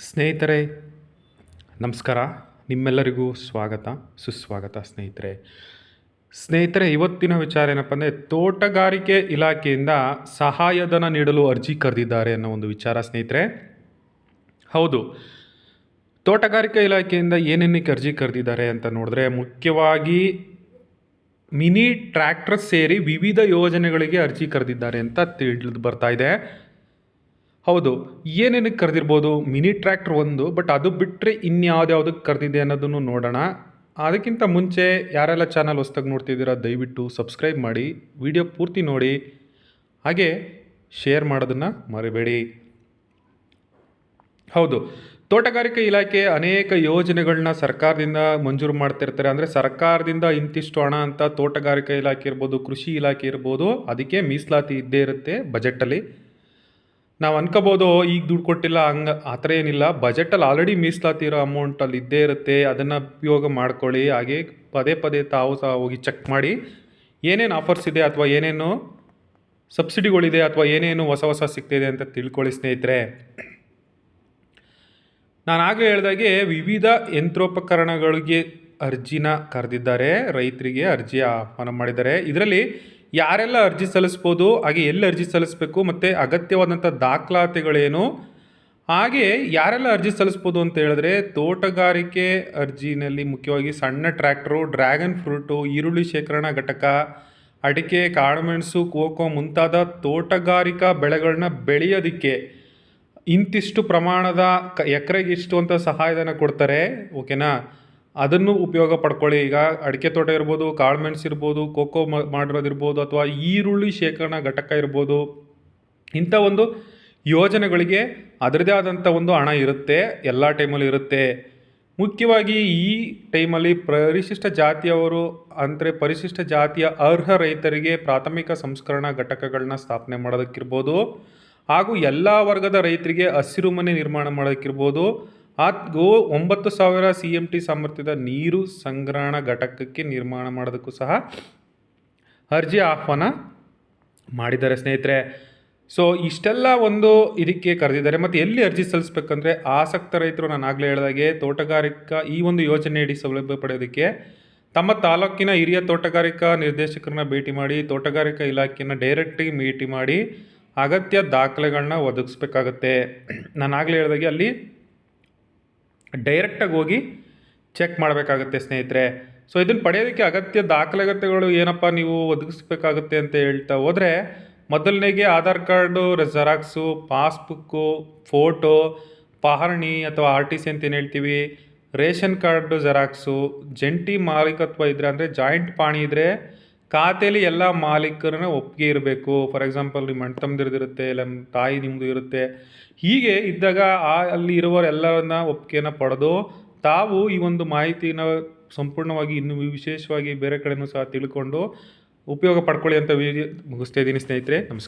ಸ್ನೇಹಿತರೆ, ನಮಸ್ಕಾರ. ನಿಮ್ಮೆಲ್ಲರಿಗೂ ಸ್ವಾಗತ, ಸುಸ್ವಾಗತ ಸ್ನೇಹಿತರೆ. ಸ್ನೇಹಿತರೆ, ಇವತ್ತಿನ ವಿಚಾರ ಏನಪ್ಪ ಅಂದರೆ, ತೋಟಗಾರಿಕೆ ಇಲಾಖೆಯಿಂದ ಸಹಾಯಧನ ನೀಡಲು ಅರ್ಜಿ ಕರೆದಿದ್ದಾರೆ ಅನ್ನೋ ಒಂದು ವಿಚಾರ ಸ್ನೇಹಿತರೆ. ಹೌದು. ತೋಟಗಾರಿಕೆ ಇಲಾಖೆಯಿಂದ ಏನೇನಕ್ಕೆ ಅರ್ಜಿ ಕರೆದಿದ್ದಾರೆ ಅಂತ ನೋಡಿದ್ರೆ, ಮುಖ್ಯವಾಗಿ ಮಿನಿ ಟ್ರ್ಯಾಕ್ಟರ್ ಸೇರಿ ವಿವಿಧ ಯೋಜನೆಗಳಿಗೆ ಅರ್ಜಿ ಕರೆದಿದ್ದಾರೆ ಅಂತ ತಿಳಿದು ಬರ್ತಾ ಇದೆ. ಹೌದು, ಏನೇನಕ್ಕೆ ಕರೆದಿರ್ಬೋದು? ಮಿನಿ ಟ್ರ್ಯಾಕ್ಟರ್ ಒಂದು, ಬಟ್ ಅದು ಬಿಟ್ಟರೆ ಇನ್ಯಾವ್ದ್ಯಾವ್ದಕ್ಕೆ ಕರೆದಿದೆ ಅನ್ನೋದನ್ನು ನೋಡೋಣ. ಅದಕ್ಕಿಂತ ಮುಂಚೆ ಯಾರೆಲ್ಲ ಚಾನಲ್ ಹೊಸ್ದಾಗಿ ನೋಡ್ತಿದ್ದೀರಾ, ದಯವಿಟ್ಟು ಸಬ್ಸ್ಕ್ರೈಬ್ ಮಾಡಿ, ವಿಡಿಯೋ ಪೂರ್ತಿ ನೋಡಿ. ಹಾಗೆ ಶೇರ್ ಮಾಡೋದನ್ನು ಮರಿಬೇಡಿ. ಹೌದು, ತೋಟಗಾರಿಕೆ ಇಲಾಖೆ ಅನೇಕ ಯೋಜನೆಗಳನ್ನ ಸರ್ಕಾರದಿಂದ ಮಂಜೂರು ಮಾಡ್ತಿರ್ತಾರೆ. ಅಂದರೆ ಸರ್ಕಾರದಿಂದ ಇಂತಿಷ್ಟು ಹಣ ಅಂತ ತೋಟಗಾರಿಕೆ ಇಲಾಖೆ ಇರ್ಬೋದು, ಕೃಷಿ ಇಲಾಖೆ ಇರ್ಬೋದು, ಅದಕ್ಕೆ ಮೀಸಲಾತಿ ಇದ್ದೇ ಇರುತ್ತೆ ಬಜೆಟಲ್ಲಿ. ನಾವು ಅನ್ಕೋಬೋದು, ಈಗ ದುಡ್ಡು ಕೊಟ್ಟಿಲ್ಲ, ಹಂಗೆ ಆ ಥರ ಏನಿಲ್ಲ. ಬಜೆಟಲ್ಲಿ ಆಲ್ರೆಡಿ ಮೀಸಲಾತಿರೋ ಅಮೌಂಟ್ ಅಮೌಂಟಲ್ಲಿ ಇದ್ದೇ ಇರುತ್ತೆ. ಅದನ್ನು ಉಪಯೋಗ ಮಾಡ್ಕೊಳ್ಳಿ. ಹಾಗೆ ಪದೇ ಪದೇ ತಾವು ಸಹ ಹೋಗಿ ಚೆಕ್ ಮಾಡಿ, ಏನೇನು ಆಫರ್ಸ್ ಇದೆ ಅಥವಾ ಏನೇನು ಸಬ್ಸಿಡಿಗಳಿದೆ ಅಥವಾ ಏನೇನು ಹೊಸ ಹೊಸ ಸಿಗ್ತಿದೆ ಅಂತ ತಿಳ್ಕೊಳ್ಳಿ ಸ್ನೇಹಿತರೆ. ನಾನು ಆಗಲೇ ಹೇಳಿದಾಗೆ ವಿವಿಧ ಯಂತ್ರೋಪಕರಣಗಳಿಗೆ ಅರ್ಜಿನ ಕರೆದಿದ್ದಾರೆ. ರೈತರಿಗೆ ಅರ್ಜಿ ಆಹ್ವಾನ ಮಾಡಿದ್ದಾರೆ. ಇದರಲ್ಲಿ ಯಾರೆಲ್ಲ ಅರ್ಜಿ ಸಲ್ಲಿಸ್ಬೋದು, ಹಾಗೆ ಎಲ್ಲಿ ಅರ್ಜಿ ಸಲ್ಲಿಸಬೇಕು, ಮತ್ತು ಅಗತ್ಯವಾದಂಥ ದಾಖಲಾತಿಗಳೇನು? ಹಾಗೆ ಯಾರೆಲ್ಲ ಅರ್ಜಿ ಸಲ್ಲಿಸ್ಬೋದು ಅಂತ ಹೇಳಿದ್ರೆ, ತೋಟಗಾರಿಕೆ ಅರ್ಜಿನಲ್ಲಿ ಮುಖ್ಯವಾಗಿ ಸಣ್ಣ ಟ್ರ್ಯಾಕ್ಟ್ರು, ಡ್ರ್ಯಾಗನ್ ಫ್ರೂಟು, ಈರುಳ್ಳಿ ಶೇಖರಣಾ ಘಟಕ, ಅಡಿಕೆ, ಕಾಳುಮೆಣಸು, ಕೋಕೋ ಮುಂತಾದ ತೋಟಗಾರಿಕಾ ಬೆಳೆಗಳನ್ನ ಬೆಳೆಯೋದಕ್ಕೆ ಇಂತಿಷ್ಟು ಪ್ರಮಾಣದ ಎಕರೆಗೆ ಇಷ್ಟು ಅಂತ ಸಹಾಯಧನ ಕೊಡ್ತಾರೆ. ಓಕೆನಾ? ಅದನ್ನು ಉಪಯೋಗ ಪಡ್ಕೊಳ್ಳಿ. ಈಗ ಅಡಿಕೆ ತೋಟ ಇರ್ಬೋದು ಕಾಳುಮೆಣಸು ಇರ್ಬೋದು, ಕೋಕೋ ಮಾಡಿರೋದಿರ್ಬೋದು ಅಥವಾ ಈರುಳ್ಳಿ ಶೇಖರಣಾ ಘಟಕ ಇರ್ಬೋದು. ಇಂಥ ಒಂದು ಯೋಜನೆಗಳಿಗೆ ಅದರದೇ ಆದಂಥ ಒಂದು ಹಣ ಇರುತ್ತೆ, ಎಲ್ಲ ಟೈಮಲ್ಲಿ ಇರುತ್ತೆ. ಮುಖ್ಯವಾಗಿ ಈ ಟೈಮಲ್ಲಿ ಪರಿಶಿಷ್ಟ ಜಾತಿಯವರು, ಅಂದರೆ ಪರಿಶಿಷ್ಟ ಜಾತಿಯ ಅರ್ಹ ರೈತರಿಗೆ ಪ್ರಾಥಮಿಕ ಸಂಸ್ಕರಣಾ ಘಟಕಗಳನ್ನ ಸ್ಥಾಪನೆ ಮಾಡೋದಕ್ಕಿರ್ಬೋದು, ಹಾಗೂ ಎಲ್ಲ ವರ್ಗದ ರೈತರಿಗೆ ಹಸಿರು ಮನೆ ನಿರ್ಮಾಣ ಮಾಡೋದಕ್ಕಿರ್ಬೋದು. ಹಾಗೂ ಒಂಬತ್ತು ಸಾವಿರ ಸಿ ಎಂ ಟಿ ಸಾಮರ್ಥ್ಯದ ನೀರು ಸಂಗ್ರಹಣ ಘಟಕಕ್ಕೆ ನಿರ್ಮಾಣ ಮಾಡೋದಕ್ಕೂ ಸಹ ಅರ್ಜಿ ಆಹ್ವಾನ ಮಾಡಿದ್ದಾರೆ ಸ್ನೇಹಿತರೆ. ಸೊ ಇಷ್ಟೆಲ್ಲ ಒಂದು ಇದಕ್ಕೆ ಕರೆದಿದ್ದಾರೆ. ಮತ್ತು ಎಲ್ಲಿ ಅರ್ಜಿ ಸಲ್ಲಿಸ್ಬೇಕಂದ್ರೆ ಆಸಕ್ತ ರೈತರು ನಾನು ಆಗಲೇ ಹೇಳಿದಾಗೆ ತೋಟಗಾರಿಕಾ ಈ ಒಂದು ಯೋಜನೆಯಡಿ ಸೌಲಭ್ಯ ಪಡೆಯೋದಕ್ಕೆ ತಮ್ಮ ತಾಲೂಕಿನ ಹಿರಿಯ ತೋಟಗಾರಿಕಾ ನಿರ್ದೇಶಕರನ್ನ ಭೇಟಿ ಮಾಡಿ, ತೋಟಗಾರಿಕಾ ಇಲಾಖೆಯನ್ನು ಡೈರೆಕ್ಟಾಗಿ ಭೇಟಿ ಮಾಡಿ ಅಗತ್ಯ ದಾಖಲೆಗಳನ್ನ ಒದಗಿಸ್ಬೇಕಾಗತ್ತೆ. ನಾನು ಆಗಲೇ ಹೇಳಿದಾಗೆ ಅಲ್ಲಿ ಡೈರೆಕ್ಟಾಗಿ ಹೋಗಿ ಚೆಕ್ ಮಾಡಬೇಕಾಗತ್ತೆ ಸ್ನೇಹಿತರೆ. ಸೊ ಇದನ್ನು ಪಡೆಯೋದಕ್ಕೆ ಅಗತ್ಯ ದಾಖಲಾತಿಗಳು ಏನಪ್ಪ ನೀವು ಒದಗಿಸ್ಬೇಕಾಗುತ್ತೆ ಅಂತ ಹೇಳ್ತಾ ಹೋದರೆ, ಮೊದಲನೇಗೆ Aadhaar card xerox passbook photo ಪಹರಣಿ ಅಥವಾ ಆರ್ ಟಿ ಸಿ ಅಂತ ಏನು ಹೇಳ್ತೀವಿ? ರೇಷನ್ ಕಾರ್ಡು ಜೆರಾಕ್ಸು ಜಂಟಿ ಮಾಲೀಕತ್ವ ಇದ್ದರೆ ಅಂದರೆ ಜಾಯಿಂಟ್ ಪಾಣಿ ಇದ್ದರೆ ಖಾತೆಯಲ್ಲಿ ಎಲ್ಲ ಮಾಲೀಕರನ್ನ ಒಪ್ಪಿಗೆ ಇರಬೇಕು. ಫಾರ್ ಎಕ್ಸಾಂಪಲ್ ನಿಮ್ಮ ಅಣ್ಣ ತಮ್ಮದಿರ್ದಿರುತ್ತೆ ಇಲ್ಲ ನಿಮ್ಮ ತಾಯಿ ನಿಮ್ಮದು ಇರುತ್ತೆ. ಹೀಗೆ ಇದ್ದಾಗ ಆ ಅಲ್ಲಿ ಇರುವವರೆಲ್ಲರನ್ನ ಒಪ್ಪಿಗೆನ ಪಡೆದು ತಾವು ಈ ಒಂದು ಮಾಹಿತಿನ ಸಂಪೂರ್ಣವಾಗಿ ಇನ್ನೂ ವಿಶೇಷವಾಗಿ ಬೇರೆ ಕಡೆಯೂ ಸಹ ತಿಳ್ಕೊಂಡು ಉಪಯೋಗ ಪಡ್ಕೊಳ್ಳಿ ಅಂತ ವಿಡಿಯೋ ಮುಗಿಸ್ತಾ ಇದ್ದೀನಿ ಸ್ನೇಹಿತರೆ. ನಮಸ್ಕಾರ.